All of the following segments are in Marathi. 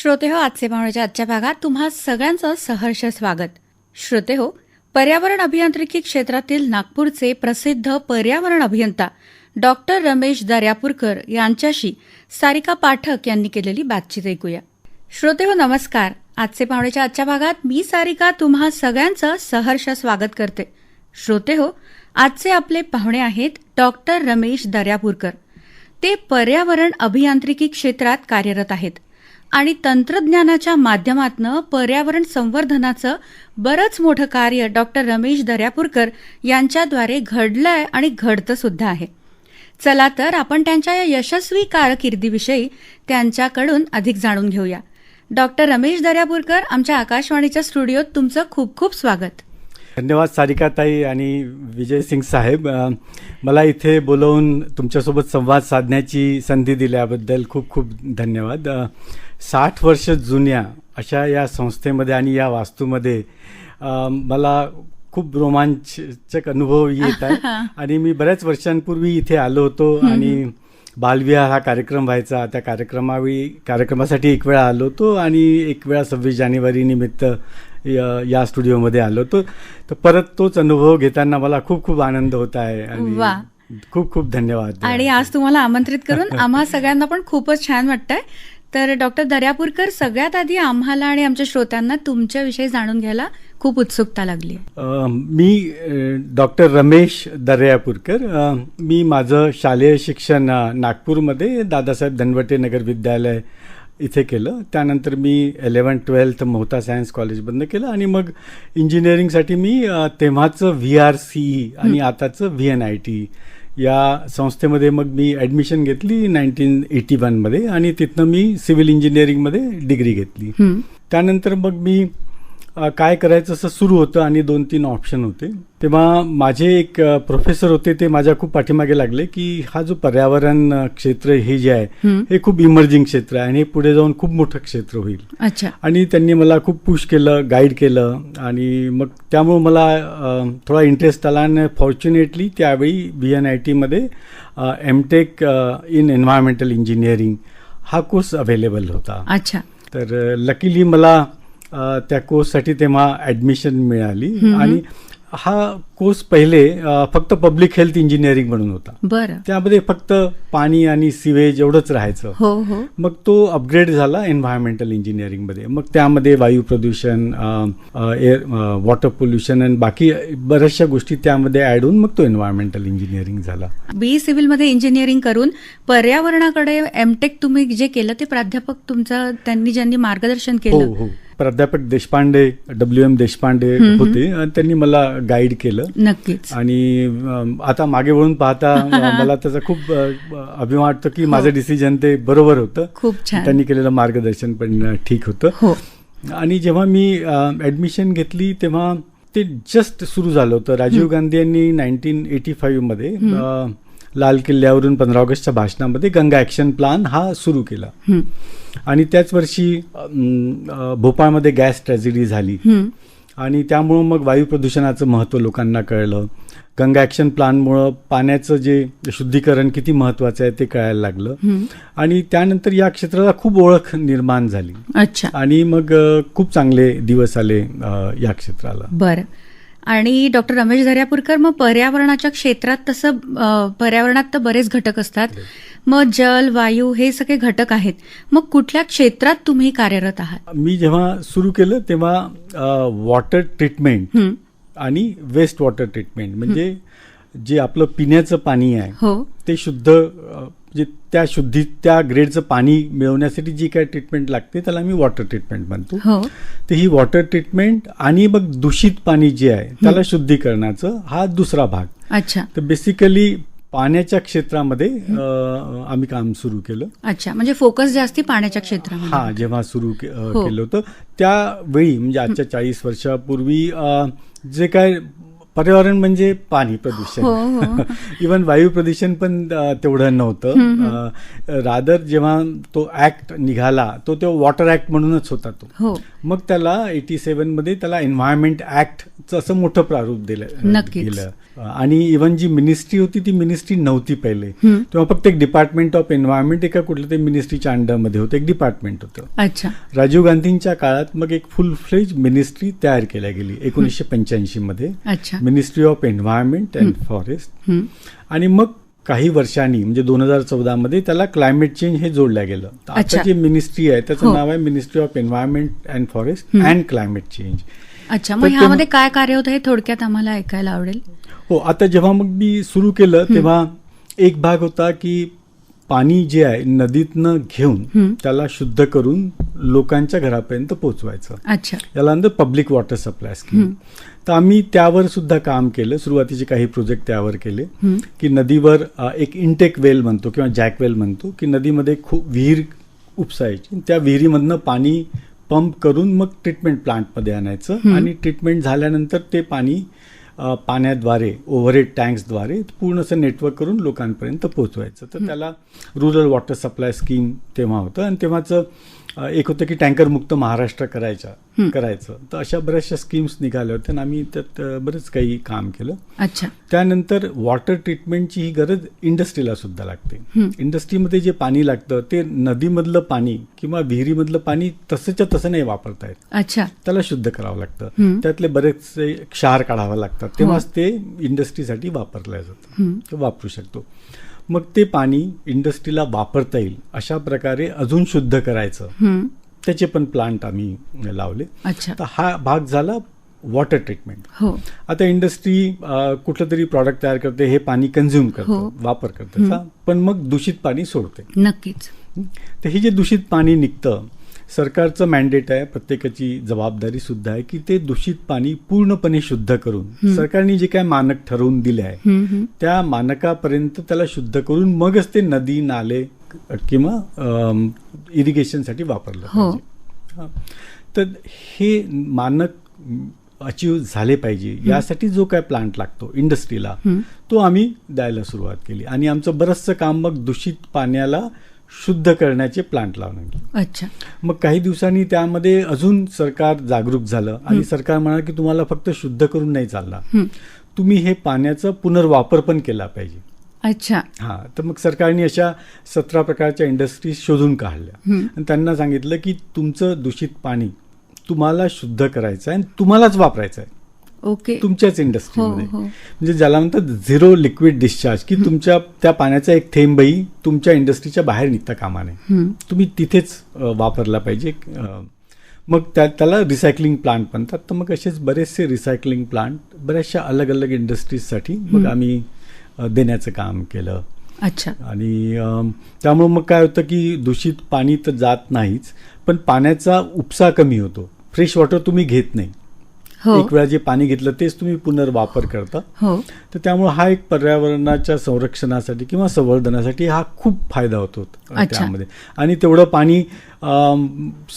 श्रोतेहो आजचे पाहुण्याच्या आजच्या भागात तुम्हा सगळ्यांचं सहर्ष स्वागत. श्रोतेहो पर्यावरण अभियांत्रिकी क्षेत्रातील नागपूरचे प्रसिद्ध पर्यावरण अभियंता डॉक्टर रमेश दर्यापूरकर यांच्याशी सारिका पाठक यांनी केलेली बातचीत ऐकूया. श्रोतेहो नमस्कार. आजचे पाहुण्याच्या आजच्या भागात मी सारिका तुम्हा सगळ्यांचं सहर्ष स्वागत करते. श्रोतेहो आजचे आपले पाहुणे आहेत डॉक्टर रमेश दर्यापूरकर. ते पर्यावरण अभियांत्रिकी क्षेत्रात कार्यरत आहेत. आणि तंत्रज्ञानाच्या माध्यमातनं पर्यावरण संवर्धनाचं बरंच मोठं कार्य डॉक्टर रमेश दर्यापूरकर यांच्याद्वारे घडलंय आणि घडतं सुद्धा आहे. चला तर आपण त्यांच्या या यशस्वी कारकिर्दीविषयी त्यांच्याकडून अधिक जाणून घेऊया. डॉक्टर रमेश दर्यापूरकर आमच्या आकाशवाणीच्या स्टुडिओत तुमचं खूप खूप स्वागत. धन्यवाद सारिकाताई आणि विजय सिंग साहेब. मला इथे बोलवून तुमच्यासोबत संवाद साधण्याची संधी दिल्याबद्दल खूप खूप धन्यवाद. साठ वर्ष जुन्या अशा या संस्थेमध्ये आणि या वास्तूमध्ये मला खूप रोमांचक अनुभव येत आहे. आणि मी बऱ्याच वर्षांपूर्वी इथे आलो होतो आणि बालविहार हा कार्यक्रम व्हायचा. त्या कार्यक्रमावेळी कार्यक्रमासाठी एक वेळा आलो होतो आणि एक वेळा सव्वीस जानेवारी निमित्त या- या स्टुडिओमध्ये आलो. तर परत तोच अनुभव घेताना मला खूप खूप आनंद होत आहे वा. आणि खूप खूप धन्यवाद. आणि आज तुम्हाला आमंत्रित करून आम्हा सगळ्यांना पण खूपच छान वाटतंय. तर डॉक्टर दर्यापूरकर सगळ्यात आधी आम्हाला आणि आमच्या श्रोत्यांना तुमच्याविषयी जाणून घ्यायला खूप उत्सुकता लागली. मी डॉक्टर रमेश दर्यापूरकर. मी माझं शालेय शिक्षण नागपूरमध्ये दादासाहेब धनवटे नगर विद्यालय इथे केलं. त्यानंतर मी इलेवन ट्वेल्थ मोहता सायन्स कॉलेजमधनं केलं आणि मग इंजिनिअरिंगसाठी मी तेव्हाचं व्ही आर सीई आणि आताचं व्ही एन आय टी या संस्थेमध्ये मग मी ॲडमिशन घेतली नाईन्टीन एटी वनमध्ये आणि तिथनं मी सिव्हिल इंजिनिअरिंगमध्ये डिग्री घेतली. त्यानंतर मग मी काय करायचं असं सुरू होतं आणि दोन तीन ऑप्शन होते. तेव्हा माझे एक प्रोफेसर होते ते माझ्या खूप पाठीमागे लागले की हा जो पर्यावरण क्षेत्र हे जे आहे हं. खूप इमर्जिंग क्षेत्र आहे आणि हे पुढे जाऊन खूप मोठं क्षेत्र होईल. अच्छा. आणि त्यांनी मला खूप पुश केलं गाईड केलं आणि मग त्यामुळे मला थोडा इंटरेस्ट आला आणि फॉर्च्युनेटली त्यावेळी व्ही एन आय टीमध्ये M tech in environmental engineering हा कोर्स अवेलेबल होता. अच्छा. तर लकीली मला त्या कोर्ससाठी तेव्हा ॲडमिशन मिळाली. आणि हा कोर्स पहिले फक्त पब्लिक हेल्थ इंजिनिअरिंग म्हणून होता. बरं. त्यामध्ये फक्त पाणी आणि सिवेज एवढंच राहायचं. हो हो. मग तो अपग्रेड झाला एन्व्हायरमेंटल इंजिनिअरिंगमध्ये मग त्यामध्ये वायू प्रदूषण एअर वॉटर पोल्युशन आणि बाकी बऱ्याचशा गोष्टी त्यामध्ये ॲड होऊन मग तो एन्व्हायरमेंटल इंजिनिअरिंग झाला. बी सिव्हिलमध्ये इंजिनिअरिंग करून पर्यावरणाकडे एमटेक तुम्ही जे केलं ते प्राध्यापक तुमचं त्यांनी ज्यांनी मार्गदर्शन हो केलं हो. प्राध्यापक देशपांडे डब्ल्यू एम देशपांडे होते. त्यांनी मला गाईड केलं. नक्कीच. आणि आता मागे वळून पाहता मला त्याचा खूप अभिमान वाटतो की माझं डिसिजन ते बरोबर होतं. खूप छान. त्यांनी केलेलं मार्गदर्शन पण ठीक होतं. हो. आणि जेव्हा मी ॲडमिशन घेतली तेव्हा ते जस्ट सुरू झालं होतं. राजीव गांधी यांनी नाईन्टीन एटी फाईव्हमध्ये लाल किल्ल्यावरून पंधरा ऑगस्टच्या भाषणामध्ये गंगा ॲक्शन प्लान हा सुरू केला. हं. आणि त्याच वर्षी भोपाळमध्ये गॅस ट्रॅजेडी झाली. हं. आणि त्यामुळं मग वायू प्रदूषणाचं महत्त्व लोकांना कळलं. गंगा ॲक्शन प्लानमुळं पाण्याचं जे शुद्धीकरण किती महत्त्वाचं आहे ते कळायला लागलं. हं. आणि त्यानंतर या क्षेत्राला खूप ओळख निर्माण झाली. अच्छा. आणि मग खूप चांगले दिवस आले या क्षेत्राला. बरं. आणि डॉक्टर रमेश दर्यापूरकर मग पर्यावरणाच्या क्षेत्रात तसं पर्यावरणात तर बरेच घटक असतात. मग जल वायू हे सगळे घटक आहेत. मग कुठल्या क्षेत्रात तुम्ही कार्यरत आहात? मी जेव्हा सुरू केलं तेव्हा वॉटर ट्रीटमेंट. आणि वेस्ट वॉटर ट्रीटमेंट म्हणजे जे आपलं पिण्याचं पाणी आहे हो. ते शुद्ध अ, म्हणजे त्या शुद्धी त्या ग्रेडचं पाणी मिळवण्यासाठी जी काय ट्रीटमेंट लागते त्याला मी वॉटर ट्रीटमेंट म्हणतो. हो. तर ही वॉटर ट्रीटमेंट आणि मग दूषित पाणी जे आहे त्याला शुद्धीकरणाचं हा दुसरा भाग. अच्छा. तर बेसिकली पाण्याच्या क्षेत्रामध्ये आम्ही काम सुरू केलं. अच्छा म्हणजे फोकस जास्ती पाण्याच्या क्षेत्रामध्ये. हा जेव्हा सुरू के- हो. केलं होतं. त्यावेळी म्हणजे आजच्या चाळीस वर्षापूर्वी जे काय पर्यावरण म्हणजे पाणी हो, प्रदूषण. हो. इवन वायू प्रदूषण पण तेवढं नव्हतं. रादर जेव्हा तो ऍक्ट निघाला तो तो वॉटर ऍक्ट म्हणूनच होता तो. हो. मग त्याला एटी सेव्हनमध्ये त्याला एन्व्हायरमेंट ऍक्टचं असं मोठं प्रारूप दिलं. दिलं. आणि इवन जी मिनिस्ट्री होती ती मिनिस्ट्री नव्हती पहिले. तेव्हा फक्त एक डिपार्टमेंट ऑफ एन्व्हायरमेंट एका कुठल्या तरी मिनिस्ट्रीच्या अंडरमध्ये होतं. एक डिपार्टमेंट होतं. अच्छा. राजीव गांधींच्या काळात मग एक फुल फ्लेज मिनिस्ट्री तयार केल्या गेली एकोणीसशे पंच्याऐंशी मध्ये. अच्छा. Ministry of environment and forest. आणि मग काही वर्षांनी म्हणजे दोन हजार चौदा मध्ये त्याला क्लायमेट चेंज हे जोडलं गेलं. आता जी मिनिस्ट्री आहे त्याचं हो. नाव आहे ministry of environment and forest. And climate change अच्छा मग ह्यामध्ये काय कार्य होतं हे थोडक्यात आम्हाला ऐकायला आवडेल हो आता जेव्हा मग मी सुरू केलं तेव्हा एक भाग होता की पाणी जे आहे नदीतनं घेऊन. त्याला शुद्ध करून लोकांच्या घरापर्यंत पोहोचवायचं अच्छा याला पब्लिक वॉटर सप्लाय स्कीम तर आम्ही त्यावर सुद्धा काम केलं. सुरुवातीचे काही प्रोजेक्ट त्यावर केले. की नदीवर एक इंटेक वेल म्हणतो किंवा जॅक वेल म्हणतो की नदीमध्ये खूप विहीर उपसायची. त्या विहिरीमधनं पाणी पंप करून मग ट्रीटमेंट प्लांटमध्ये आणायचं. आणि ट्रीटमेंट झाल्यानंतर ते पाणी पाण्याद्वारे ओव्हरहेड टँक्सद्वारे पूर्ण असं नेटवर्क करून लोकांपर्यंत पोहोचवायचं. तर त्याला रुरल वॉटर सप्लाय स्कीम तेव्हा होतं. आणि तेव्हाचं एक होतं की टँकर मुक्त महाराष्ट्र करायचा. करायचं. तर अशा बऱ्याचशा स्कीम्स निघाल्या होत्या आणि आम्ही त्यात बरंच काही काम केलं. अच्छा. त्यानंतर वॉटर ट्रीटमेंटची ही गरज इंडस्ट्रीला सुद्धा लागते. इंडस्ट्रीमध्ये जे पाणी लागतं ते नदीमधलं पाणी किंवा विहिरीमधलं पाणी तसंच्या तसं नाही वापरता येत. अच्छा. त्याला शुद्ध करावं लागतं. त्यातले बरेचसे क्षार काढावं लागतात. तेव्हाच ते इंडस्ट्रीसाठी वापरलं जातं. वापरू शकतो. मग ते पाणी इंडस्ट्रीला वापरता येईल अशा प्रकारे अजून शुद्ध करायचं. त्याचे पण प्लांट आम्ही लावले. अच्छा. तर हा भाग झाला वॉटर ट्रीटमेंट. हो. आता इंडस्ट्री कुठलं तरी प्रॉडक्ट तयार करते हे पाणी कन्झ्युम हो. करतं. वापर करते पण मग दूषित पाणी सोडते. नक्कीच. तर हे जे दूषित पाणी निघतं सरकारचं मॅन्डेट आहे प्रत्येकाची जबाबदारी सुद्धा आहे की ते दूषित पाणी पूर्णपणे शुद्ध करून सरकारने जे काय मानक ठरवून दिले आहे. त्या मानकापर्यंत त्याला शुद्ध करून मगच ते नदी नाले किंवा इरिगेशनसाठी वापरलं हो. तर हे मानक अचीव झाले पाहिजे यासाठी जो काय प्लांट लागतो इंडस्ट्रीला. तो आम्ही द्यायला सुरुवात केली आणि आमचं बरंचसं काम मग दूषित पाण्याला शुद्ध करण्याचे प्लांट लावणं. अच्छा. मग काही दिवसांनी त्यामध्ये अजून सरकार जागरूक झालं आणि सरकार म्हणाल की तुम्हाला फक्त शुद्ध करून नाही चालणार. हम्म. तुम्ही हे पाण्याचा पुनर्वापर पण केला पाहिजे. अच्छा. हा तर मग सरकारने अशा सतरा प्रकारच्या इंडस्ट्रीज शोधून काढल्या. आणि त्यांना सांगितलं की तुमचं दूषित पाणी तुम्हाला शुद्ध करायचं आहे आणि तुम्हालाच वापरायचं आहे ओके. तुमच्याच हो इंडस्ट्रीमध्ये हो. म्हणजे ज्याला म्हणतात झिरो लिक्विड डिस्चार्ज की तुमच्या त्या पाण्याचा एक थेंबही तुमच्या इंडस्ट्रीच्या बाहेर निघता कामा नये. तुम्ही तिथेच वापरला पाहिजे मग त्या त्याला रिसायकलिंग प्लांट म्हणतात. तर मग असेच बरेचसे रिसायकलिंग प्लांट बऱ्याचशा अलग अलग इंडस्ट्रीजसाठी मग आम्ही देण्याचं काम केलं. अच्छा. आणि त्यामुळे मग काय होतं की दूषित पाणी तर जात नाहीच पण पाण्याचा उपसा कमी होतो. फ्रेश वॉटर तुम्ही घेत नाही. हो एक वेळा जे पाणी घेतलं तेच तुम्ही पुनर्वापर करता. हो. तर त्यामुळे हा एक पर्यावरणाच्या संरक्षणासाठी किंवा संवर्धनासाठी हा खूप फायदा होतो. त्यामध्ये. आणि तेवढं पाणी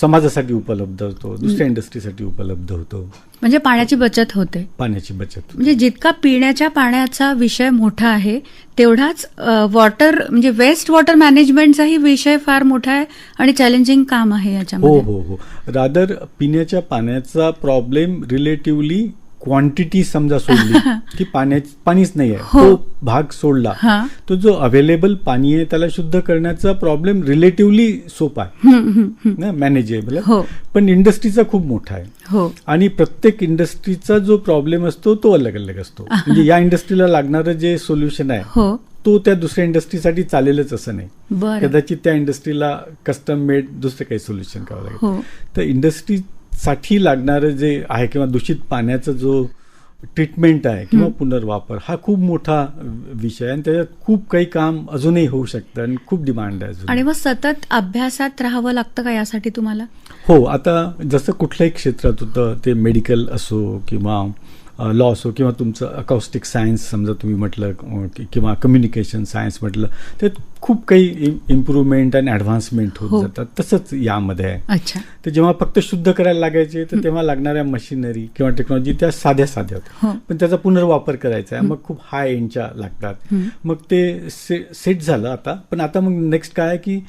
समाजासाठी उपलब्ध होतो दुसऱ्या इंडस्ट्रीसाठी उपलब्ध होतो. म्हणजे पाण्याची बचत होते. पाण्याची बचत. म्हणजे जितका पिण्याच्या पाण्याचा विषय मोठा आहे तेवढाच वॉटर म्हणजे वेस्ट वॉटर मॅनेजमेंटचाही विषय फार मोठा आहे आणि चॅलेंजिंग काम आहे हो याच्यामध्ये. हो हो रादर पिण्याच्या पाण्याचा प्रॉब्लेम रिलेटिव्हली क्वांटिटी समजा सोडली की पाण्या पाणीच नाही आहे हो. तो भाग सोडला. तो जो अवेलेबल पाणी आहे त्याला शुद्ध करण्याचा प्रॉब्लेम रिलेटिव्हली सोपा आहे. ना मॅनेजेबल हो. पण इंडस्ट्रीचा खूप मोठा आहे. हो. आणि प्रत्येक इंडस्ट्रीचा जो प्रॉब्लेम असतो तो अलग अलग असतो म्हणजे या इंडस्ट्रीला लागणारं जे सोल्युशन आहे हो. तो त्या दुसऱ्या इंडस्ट्रीसाठी चालेलच असं नाही. कदाचित त्या इंडस्ट्रीला कस्टम मेड दुसरं काही सोल्युशन करावं लागेल. तर इंडस्ट्रीसाठी लागणारं जे आहे किंवा दूषित पाण्याचा जो ट्रीटमेंट आहे किंवा पुनर्वापर हा खूप मोठा विषय आहे आणि त्याच्यात खूप काही काम अजूनही होऊ शकतं आणि खूप डिमांड आहे आणि मग सतत अभ्यासात राहावं लागतं का यासाठी तुम्हाला? हो आता जसं कुठल्याही क्षेत्रात होतं ते मेडिकल असो किंवा लॉस हो किंवा तुमचं अकॉस्टिक सायन्स समजा तुम्ही म्हटलं किंवा कम्युनिकेशन सायन्स म्हटलं तर खूप काही इम्प्रूव्हमेंट आणि ॲडव्हान्समेंट हो. होत जातात. तसंच यामध्ये आहे. तर जेव्हा फक्त शुद्ध करायला लागायचे तर तेव्हा लागणाऱ्या मशिनरी किंवा टेक्नॉलॉजी त्या साध्या साध्या होत्या. हो. पण त्याचा पुनर्वापर करायचा आहे. मग खूप हाय एंडच्या लागतात. हं. मग ते से सेट झालं आता. पण आता मग नेक्स्ट काय आहे की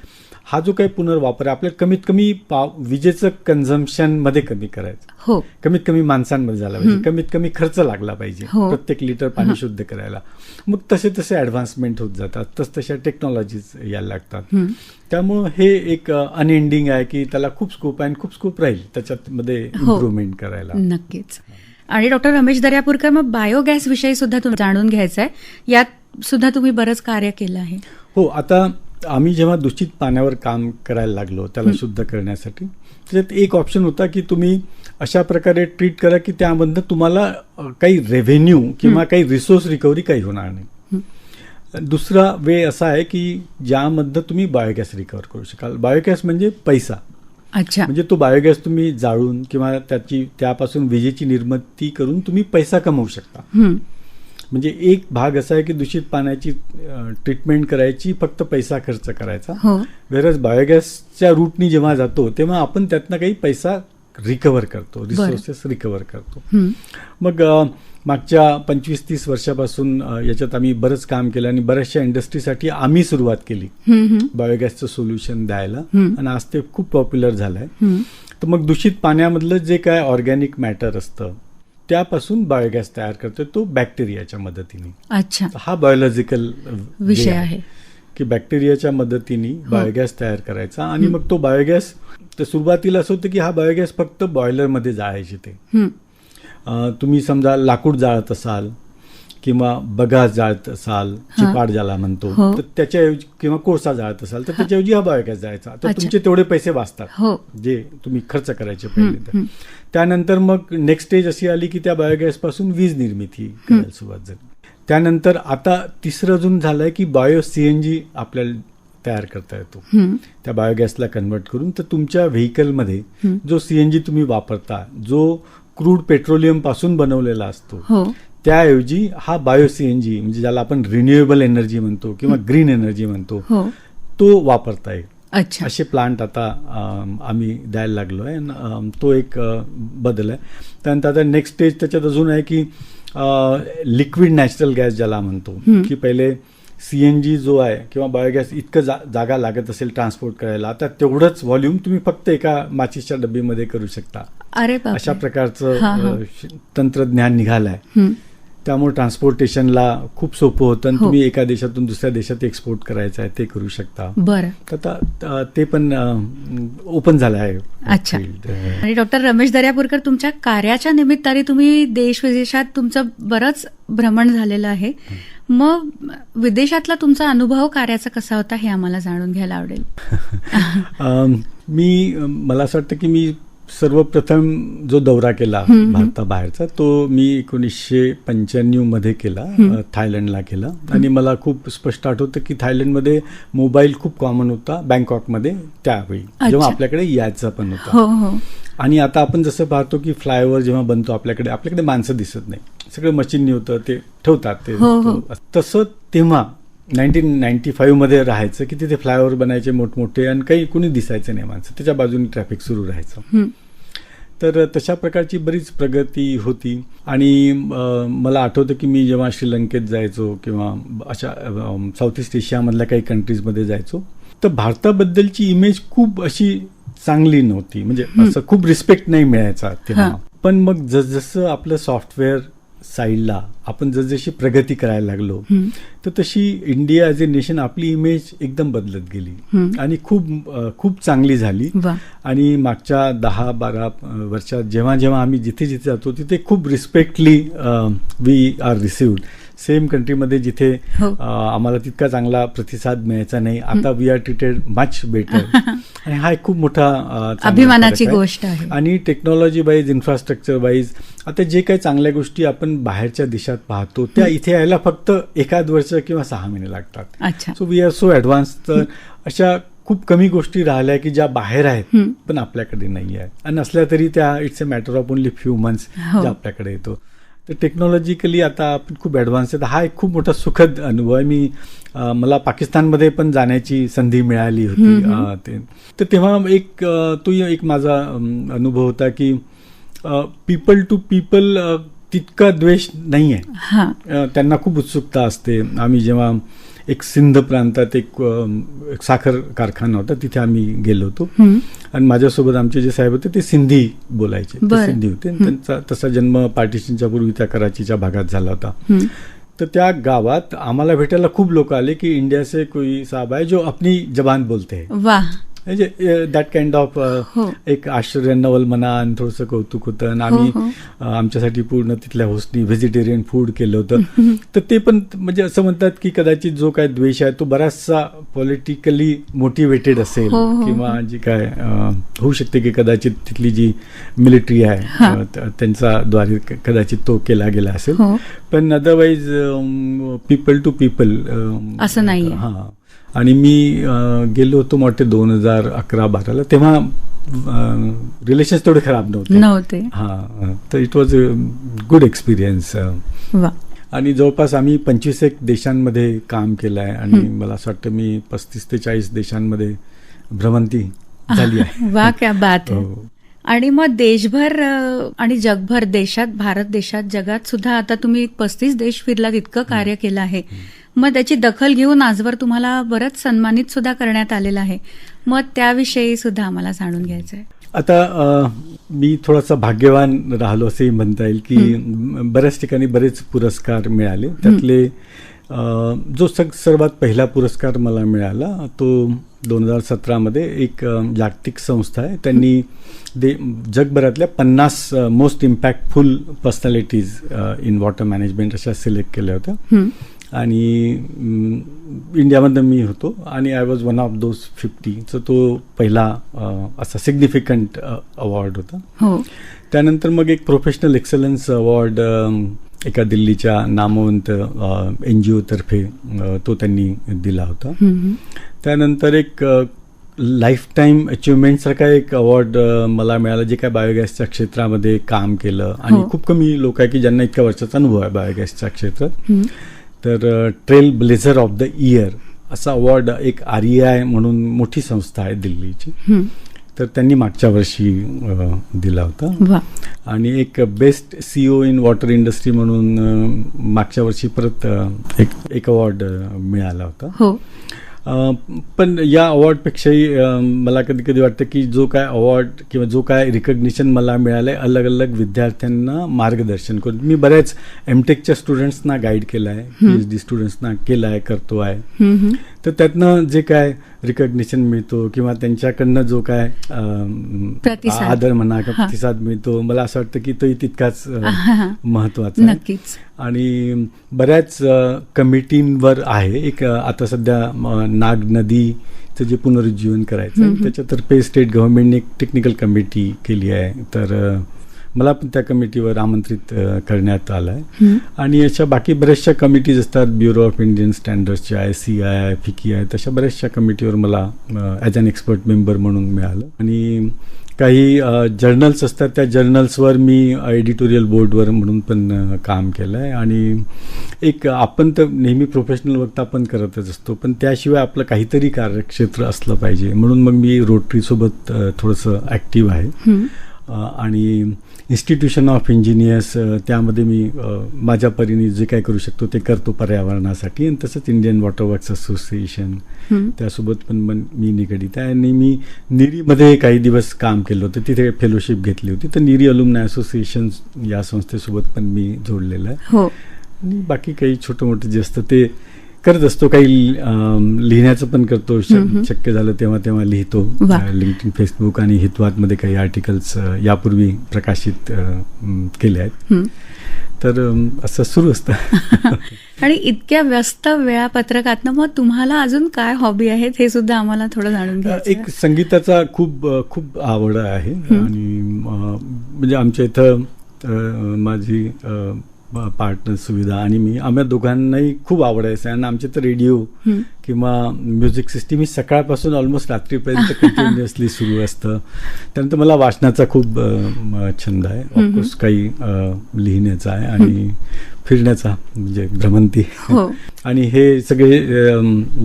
हा जो काही पुनर्वापर आहे आपल्याला कमीत कमी पाव विजेचं कन्झम्पशनमध्ये कमी करायचं. हो. कमीत कमी माणसांमध्ये झाला पाहिजे. कमीत कमी खर्च लागला पाहिजे हो. प्रत्येक लिटर पाणी शुद्ध करायला. मग तसे तसे ऍडव्हान्समेंट होत जातात. तस तशा टेक्नॉलॉजीज यायला लागतात. हं. त्यामुळं हे एक अनएंडिंग आहे की त्याला खूप स्कोप आहे आणि खूप स्कोप राहील त्याच्यात मध्ये हो. इम्प्रुव्हमेंट करायला. नक्कीच. आणि डॉक्टर रमेश दर्यापूरकर मग बायोगॅस विषयी सुद्धा जाणून घ्यायचं आहे यात सुद्धा तुम्ही बरंच कार्य केलं आहे. हो आता आम्ही जेव्हा दूषित पाण्यावर काम करायला लागलो त्याला शुद्ध करण्यासाठी त्याच्यात एक ऑप्शन होता की तुम्ही अशा प्रकारे ट्रीट करा की त्यामधनं तुम्हाला काही रेव्हेन्यू किंवा काही रिसोर्स रिकव्हरी काही होणार नाही. दुसरा वे असा आहे की ज्यामधनं तुम्ही बायोगॅस रिकवर करू शकाल. बायोगॅस म्हणजे पैसा. अच्छा. म्हणजे तो बायोगॅस तुम्ही जाळून किंवा त्याची त्यापासून विजेची निर्मिती करून तुम्ही पैसा कमवू शकता. म्हणजे एक भाग असा आहे की दूषित पाण्याची ट्रीटमेंट करायची फक्त पैसा खर्च करायचा हो वेरस बायोगॅसच्या रूटनी जेव्हा जातो तेव्हा आपण त्यातनं काही पैसा रिकवर करतो रिसोर्सेस रिकवर करतो. मग मागच्या पंचवीस तीस वर्षापासून याच्यात आम्ही बरंच काम केलं आणि बऱ्याचशा इंडस्ट्रीसाठी आम्ही सुरुवात केली. बायोगॅसचं सोल्युशन द्यायला. आणि आज ते खूप पॉप्युलर झालंय. तर मग दूषित पाण्यामधलं जे काय ऑर्गॅनिक मॅटर असतं त्यापासून बायोगॅस तयार करतो तो बॅक्टेरियाच्या मदतीने अच्छा हा बायोलॉजिकल विषय आहे की बॅक्टेरियाच्या मदतीने बायोगॅस तयार करायचा आणि मग तो बायोगॅस तर सुरुवातीला असं होतं की हा बायोगॅस फक्त बॉयलरमध्ये जाळायचे ते हं. तुम्ही समजा लाकूड जाळत असाल किंवा बगास जाळत असाल चिपाड ज्याला म्हणतो हो. तर त्याच्याऐवजी किंवा कोळसा जाळत असाल तर त्याच्याऐवजी हा बायोगॅस जायचा तर. तुमचे तेवढे पैसे वाचतात हो जे तुम्ही खर्च करायचे हं, पहिले. हं. त्यानंतर मग नेक्स्ट स्टेज अशी आली की त्या बायोगॅसपासून वीज निर्मिती करायला सुरुवात झाली. त्यानंतर आता तिसरं अजून झालंय की बायो सीएनजी आपल्याला तयार करता येतो. त्या बायोगॅसला कन्वर्ट करून तर तुमच्या व्हेकलमध्ये. जो सीएनजी तुम्ही वापरता जो क्रूड पेट्रोलियमपासून बनवलेला असतो हो. त्याऐवजी हा बायो सीएनजी म्हणजे ज्याला आपण रिन्युएबल एनर्जी म्हणतो किंवा ग्रीन एनर्जी म्हणतो हो. तो वापरता येईल. अच्छा असे प्लांट आता आम्ही द्यायला लागलो आहे तो एक बदल आहे त्यानंतर आता नेक्स्ट स्टेज त्याच्यात अजून आहे की लिक्विड नॅचरल गॅस ज्याला म्हणतो. की पहिले सीएनजी जो आहे किंवा बायोगॅस इतकं जा, जागा लागत असेल ट्रान्सपोर्ट करायला आता तेवढंच व्हॉल्यूम तुम्ही फक्त एका माचीच्या डब्बीमध्ये करू शकता अरे. अशा प्रकारचं तंत्रज्ञान निघालंय. त्यामुळे ट्रान्सपोर्टेशनला खूप सोपं होतं आणि हो. तुम्ही एका देशातून दुसऱ्या देशात एक्सपोर्ट करायचं आहे ते करू शकता. बरं. अ, ते पण ओपन झालं आहे. अच्छा. आणि डॉक्टर रमेश दर्यापूरकर तुमच्या कार्याच्या निमित्ताने तुम्ही देश विदेशात तुमचं बरंच भ्रमण झालेलं आहे. मग विदेशातला तुमचा अनुभव कार्याचा कसा होता हे आम्हाला जाणून घ्यायला आवडेल. मी मला असं वाटतं की मी सर्वप्रथम जो दौरा केला. भारताबाहेरचा तो मी एकोणीसशे पंच्याण्णवमध्ये केला थायलंडला केला. आणि मला खूप स्पष्ट आठवतं की थायलंडमध्ये मोबाईल खूप कॉमन होता बँकॉकमध्ये त्यावेळी जेव्हा आपल्याकडे यायचा पण होता. हो हो. आणि आता आपण जसं पाहतो की फ्लायओव्हर जेव्हा बनतो आपल्याकडे आपल्याकडे माणसं दिसत नाही. सगळं मशीननी होतं ते ठेवतात ते हो. तसं तेव्हा नाईन्टीन नाईन्टी फाईव्हमध्ये राहायचं की तिथे फ्लायओव्हर बनायचे मोठमोठे आणि काही कोणी दिसायचं नाही माणसं. त्याच्या बाजूने ट्रॅफिक सुरू राहायचं. तर तशा प्रकारची बरीच प्रगती होती. आणि मला आठवतं की मी जेव्हा श्रीलंकेत जायचो किंवा अशा साऊथ ईस्ट एशियामधल्या काही कंट्रीजमध्ये जायचो तर भारताबद्दलची इमेज खूप अशी चांगली नव्हती. म्हणजे असं खूप रिस्पेक्ट नाही मिळायचा तेव्हा. पण मग जसजसं आपलं सॉफ्टवेअर साईडला आपण जसजशी प्रगती करायला लागलो. तर तशी इंडिया ॲज ए नेशन आपली इमेज एकदम बदलत गेली. आणि खूप खूप चांगली झाली आणि मागच्या दहा बारा वर्षात जेव्हा जेव्हा आम्ही जिथे जिथे जातो तिथे खूप respectly we are received same कंट्रीमध्ये जिथे हो. आम्हाला तितका चांगला प्रतिसाद मिळायचा नाही. आता we are treated much better आणि हा एक खूप मोठा अभिमानाची. गोष्ट आहे. आणि टेक्नॉलॉजी वाईज इन्फ्रास्ट्रक्चर वाईज आता जे काही चांगल्या गोष्टी आपण बाहेरच्या देशात पाहतो त्या इथे यायला फक्त एखाद वर्ष किंवा सहा महिने लागतात. So we are so advance तर अशा खूप कमी गोष्टी राहिल्या की ज्या बाहेर आहेत. पण आपल्याकडे नाही आहेत आणि असल्या तरी त्या it's a matter of only few months. ज्या आपल्याकडे येतो. तर टेक्नॉलॉजिकली आता आपण खूप ॲडव्हान्स आहे हा एक खूप मोठा सुखद अनुभव आहे. मी मला पाकिस्तानमध्ये पण जाण्याची संधी मिळाली होती. तर तेव्हा एक तो एक माझा अनुभव होता की पीपल टू पीपल तितका द्वेष नाही आहे हा त्यांना खूप उत्सुकता असते. आम्ही जेव्हा एक सिंध प्रांतात एक एक साखर कारखाना होता तिथे आम्ही गेलो होतो. आणि माझ्यासोबत आमचे जे साहेब होते ते सिंधी बोलायचे. ते. सिंधी होते. त्यांचा तसा जन्म पार्टिशनच्या पूर्वी त्या कराचीच्या भागात झाला होता. तर त्या गावात आम्हाला भेटायला खूप लोक आले की इंडिया से कोई साहब आहे जो अपनी जबान बोलते हैं. म्हणजे दॅट काइंड ऑफ. एक आश्चर्य नवल मना आणि थोडंसं कौतुक होतं आणि आम्ही हो, हो. आमच्यासाठी पूर्ण तिथल्या होस्टनी व्हेजिटेरियन फूड केलं होतं तर ते पण म्हणजे असं म्हणतात की कदाचित जो काय द्वेष आहे तो बराचसा पॉलिटिकली मोटिवेटेड असेल हो, किंवा जी काय होऊ शकते की कदाचित तिथली जी मिलिटरी आहे. अ, त- त्यांच्याद्वारे क- कदाचित तो केला गेला असेल पण अदरवाईज पीपल टू पीपल असं नाहीये. हा आणि मी गेलो होतो मोठे दोन हजार अकरा बाराला तेव्हा रिलेशन्स तेवढे खराब नव्हते. नव्हते. हा तर it was a good experience वा. आणि जवळपास आम्ही पंचवीस एक देशांमध्ये काम केलं आहे आणि मला असं वाटतं मी पस्तीस ते चाळीस देशांमध्ये भ्रमंती झाली आहे. वा क्या बात हो. आणि मग देशभर आणि जगभर देशात भारत देशात जगात सुद्धा आता तुम्ही पस्तीस देश फिरलात इतकं कार्य केलं आहे. मग त्याची दखल घेऊन आजवर तुम्हाला बरंच सन्मानित सुद्धा करण्यात आलेलं आहे. मग त्याविषयी सुद्धा आम्हाला जाणून घ्यायचं आहे आता मी थोडासा भाग्यवान राहिलो असेही म्हणता येईल की बऱ्याच ठिकाणी बरेच पुरस्कार मिळाले. त्यातले जो सग सर्वात पहिला पुरस्कार मला मिळाला तो दोन हजार सतरामध्ये एक जागतिक संस्था आहे. त्यांनी दे जगभरातल्या पन्नास most impactful personalities in water management अशा सिलेक्ट केल्या होत्या. आणि इंडियामधनं मी होतो आणि I was one of those फिफ्टीचा तो पहिला असा सिग्निफिकंट अवॉर्ड होता हो त्यानंतर मग एक प्रोफेशनल एक्सलन्स अवॉर्ड एका दिल्लीच्या नामवंत एन जी ओतर्फे तो त्यांनी दिला होता. त्यानंतर एक लाईफ टाईम अचिव्हमेंटसारखा एक अवॉर्ड मला मिळाला जे काय बायोगॅसच्या क्षेत्रामध्ये काम केलं आणि हो. खूप कमी लोक आहे की ज्यांना इतक्या वर्षाचा अनुभव आहे बायोगॅसच्या क्षेत्रात. तर trailblazer of the year असा अवॉर्ड एक आर आय म्हणून मोठी संस्था आहे दिल्लीची. तर त्यांनी मागच्या वर्षी दिला होता. आणि एक best CEO in water industry म्हणून मागच्या वर्षी परत एक एक अवॉर्ड मिळाला होता. हो. पण या अवॉर्डपेक्षाही मला कधी कधी वाटतं की जो काय अवॉर्ड किंवा जो काय रिकग्निशन मला मिळालंय अलग अलग विद्यार्थ्यांना मार्गदर्शन करून. मी बऱ्याच एमटेकच्या स्टुडंट्सना गाईड केलं आहे पी एच डी स्टुडंट्सना केलं आहे करतो आहे. तर त्यातनं जे काय रिकग्निशन मिळतो किंवा त्यांच्याकडनं जो काय. आदर म्हणा किंवा. प्रतिसाद मिळतो मला असं वाटतं की तोही तितकाच. महत्त्वाचा आहे नक्कीच आणि बऱ्याच कमिटींवर आहे एक आता सध्या नाग नदीचं जे पुनरुज्जीवन करायचं त्याच्यातर्फे स्टेट गव्हर्नमेंटने एक टेक्निकल कमिटी केली आहे तर मला पण त्या कमिटीवर आमंत्रित करण्यात आलं आहे. आणि अशा बाकी बऱ्याचशा कमिटीज असतात ब्युरो ऑफ इंडियन स्टँडर्ड्सच्या आहे सी आय आहे फिकी आहे तशा बऱ्याचशा कमिटीवर मला ॲज अन एक्सपर्ट मेंबर म्हणून मिळालं. आणि काही जर्नल्स असतात त्या जर्नल्सवर मी एडिटोरियल बोर्डवर म्हणून पण काम केलं आहे आणि एक आपण तर नेहमी प्रोफेशनल वर्क आपण करतच असतो पण त्याशिवाय आपलं काहीतरी कार्यक्षेत्र असलं पाहिजे. म्हणून मग मी रोटरीसोबत थोडंसं ॲक्टिव्ह आहे. आणि इन्स्टिट्यूशन ऑफ इंजिनियर्स त्यामध्ये मी माझ्या परीने जे काय करू शकतो ते करतो पर्यावरणासाठी. आणि तसंच इंडियन वॉटर वर्क्स असोसिएशन. त्यासोबत पण मन- मी निगडीत आहे. आणि मी निरीमध्ये काही दिवस काम केलं होतं. तिथे फेलोशिप घेतली होती. तर निरी अलुमनाय असोसिएशन या संस्थेसोबत पण मी जोडलेलं आहे. हो. आणि बाकी काही छोटं मोठं जे असतं ते करत असतो काही लिहिण्याचं पण करतो. शक्य झालं तेव्हा तेव्हा लिहितो. लिंक्डइन फेसबुक आणि हितवादमध्ये काही आर्टिकल्स यापूर्वी प्रकाशित केले आहेत. तर असं सुरू असतं आणि इतक्या व्यस्त वेळापत्रकातनं मग तुम्हाला अजून काय हॉबी आहेत हे सुद्धा आम्हाला थोडं जाणून घ्यायचं एक. संगीताचा खूप खूप आवड आहे आणि म्हणजे आमच्या इथं माझी पार्टनर सुविधा. आणि मी आम्हा दोघांनाही खूप आवड आहे. आणि आमचे तर रेडिओ. किंवा म्युझिक सिस्टीम ही सकाळपासून ऑलमोस्ट रात्रीपर्यंत कंटिन्युअसली सुरू असतं. त्यानंतर मला वाचनाचा खूप छंद आहे. ऑफकोर्स काही लिहिण्याचा आहे आणि फिरण्याचा म्हणजे भ्रमंती. हो. आणि हे सगळे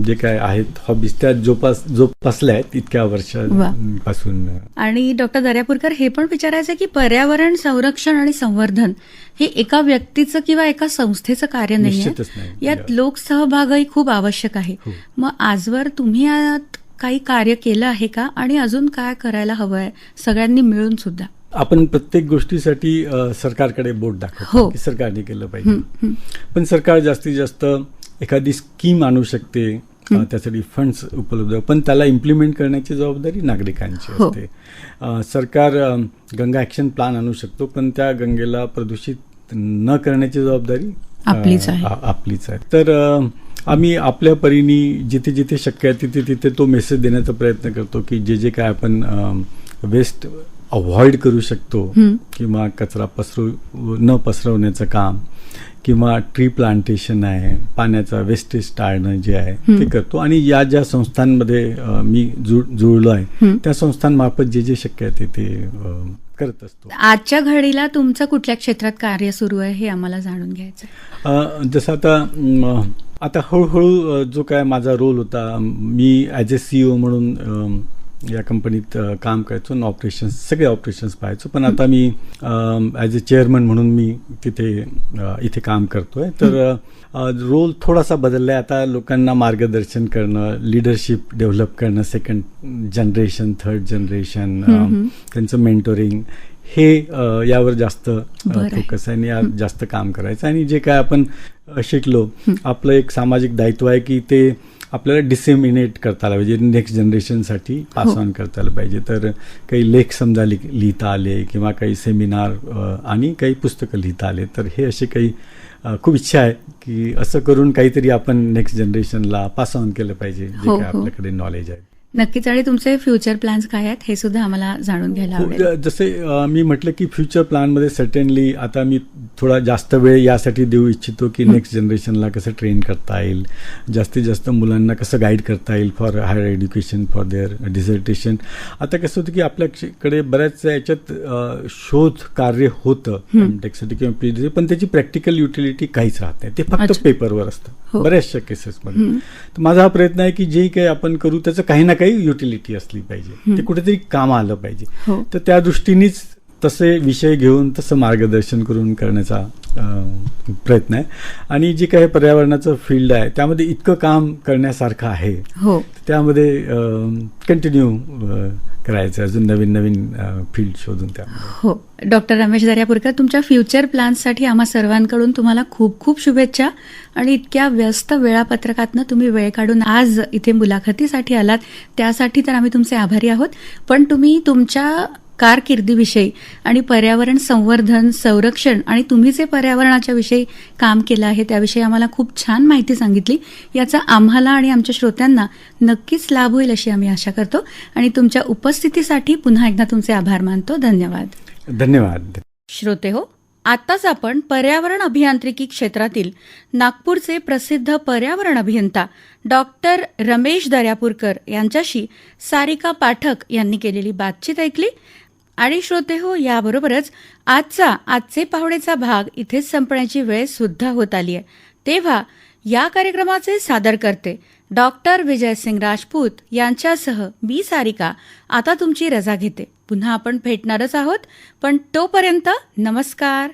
जे काय आहेत हॉबीज त्या जोपास जोपासल्या आहेत इतक्या वर्षापासून. आणि डॉक्टर दर्यापूरकर हे पण विचारायचं की पर्यावरण संरक्षण आणि संवर्धन हे एका व्यक्तीचं किंवा एका संस्थेचं कार्य नाही. यात लोकसहभागही खूप आवश्यक आहे हो. मग आजवर तुम्ही यात काही कार्य केलं आहे का आणि अजून काय करायला हवंय सगळ्यांनी मिळून सुद्धा आपण प्रत्येक गोष्टीसाठी सरकारकडे बोट हो. दाखवतो की सरकारने केलं पाहिजे हं, हं. पण सरकार जास्तीत जास्त एखादी स्कीम आणू शकते त्यासाठी फंड्स उपलब्ध पण त्याला इम्प्लिमेंट करण्याची जबाबदारी नागरिकांची हो. असते सरकार गंगा ऍक्शन प्लॅन आणू शकतो पण त्या गंगेला प्रदूषित न करण्याची जबाबदारी आपलीच आहे. आपलीच आहे तर आम्ही आपल्या परीने जिथे जिथे शक्य आहे तिथे तिथे तो मेसेज देण्याचा प्रयत्न करतो की जे जे काय आपण वेस्ट अवॉइड करू शकतो. किंवा कचरा पसरव न पसरवण्याचं काम किंवा ट्री प्लांटेशन आहे पाण्याचा वेस्टेज टाळणं जे आहे. ते करतो आणि या ज्या संस्थांमध्ये मी जुळ जुळलो आहे. त्या संस्थांमार्फत जे जे शक्य आहे ते करत असतो. आजच्या घडीला तुमचं कुठल्या क्षेत्रात कार्य सुरू आहे हे आम्हाला जाणून घ्यायचं जसं आता आता हळूहळू जो काय माझा रोल होता मी ॲज ए सीईओ म्हणून या कंपनीत अ, काम करायचो ऑपरेशन्स सगळे ऑपरेशन्स पाहायचो. पण आता मी ॲज ए चेअरमन म्हणून मी तिथे अ, इथे काम करतोय. तर रोल थोडासा बदलला आहे आता लोकांना मार्गदर्शन करणं लिडरशिप डेव्हलप करणं सेकंड जनरेशन थर्ड जनरेशन. त्यांचं मेंटोरिंग हे अ, यावर जास्त. फोकस आहे. आणि यावर जास्त काम करायचं. आणि जे काय आपण अ, शिकलो आपलं एक सामाजिक दायित्व आहे की ते आपल्याला डिसेमिनेट करता आलं पाहिजे नेक्स्ट जनरेशनसाठी पास. ऑन करता आलं पाहिजे तर काही लेख समजा लिख- लिहिता आले किंवा काही सेमिनार आणि काही पुस्तकं लिहिता आले तर हे असे काही खूप इच्छा आहे की असं करून काहीतरी आपण नेक्स्ट जनरेशनला पास ऑन केलं पाहिजे जे हो, काय हो. आपल्याकडे नॉलेज आहे नक्कीच. आणि तुमचे फ्युचर प्लॅन्स काय आहेत हे सुद्धा आम्हाला जाणून घ्यायला हो, जसे मी म्हटलं की फ्युचर प्लॅनमध्ये सर्टनली आता मी थोडा जास्त वेळ यासाठी देऊ इच्छितो की नेक्स्ट जनरेशनला कसं ट्रेन करता येईल. जास्तीत जास्त मुलांना कसं गाईड करता येईल for higher education for their dissertation आता कसं होतं की आपल्याकडे बऱ्याच याच्यात शोध कार्य होतं. टेकसाठी किंवा PhD, पण त्याची प्रॅक्टिकल युटिलिटी काहीच राहत नाही. ते फक्त. पेपरवर. असतं. बऱ्याचशा केसेसमध्ये तर माझा हा प्रयत्न आहे की जे काही आपण करू त्याचं काही ना काही युटिलिटी असली पाहिजे. ते कुठेतरी काम आलं पाहिजे. हो. तर त्या दृष्टीनेच तसे विषय घेऊन तसं मार्गदर्शन करून करण्याचा प्रयत्न आहे. आणि जे काही पर्यावरणाचं फील्ड आहे त्यामध्ये इतकं काम करण्यासारखं आहे. हो. त्यामध्ये कंटिन्यू करायचं अजून नवीन नवीन फील्ड शोधून त्यामध्ये. हो. डॉक्टर रमेश दर्यापूरकर तुमच्या फ्युचर प्लॅन्ससाठी आम्हा सर्वांकडून तुम्हाला खूप खूप शुभेच्छा आणि इतक्या व्यस्त वेळापत्रकातनं तुम्ही वेळ काढून आज इथे मुलाखतीसाठी आलात. त्यासाठी तर आम्ही तुमचे आभारी आहोत. पण तुम्ही तुमच्या कारकिर्दीविषयी आणि पर्यावरण संवर्धन संरक्षण आणि तुम्ही जे पर्यावरणाच्या विषयी काम केलं आहे त्याविषयी आम्हाला खूप छान माहिती सांगितली. याचा आम्हाला आणि आमच्या श्रोत्यांना नक्कीच लाभ होईल अशी आम्ही आशा करतो. आणि तुमच्या उपस्थितीसाठी पुन्हा एकदा तुमचे आभार मानतो. धन्यवाद. धन्यवाद. श्रोते हो आत्ताच आपण पर्यावरण अभियांत्रिकी क्षेत्रातील नागपूरचे प्रसिद्ध पर्यावरण अभियंता डॉक्टर रमेश दर्यापूरकर यांच्याशी सारिका पाठक यांनी केलेली बातचीत ऐकली. आणि श्रोते हो याबरोबरच आजचा आजचे पाहुणेचा भाग इथेच संपण्याची वेळ सुद्धा होत आली आहे. तेव्हा या कार्यक्रमाचे सादर करते डॉक्टर विजयसिंग राजपूत यांच्यासह मी सारिका. आता तुमची रजा घेते. पुन्हा आपण भेटणारच आहोत पण तोपर्यंत नमस्कार.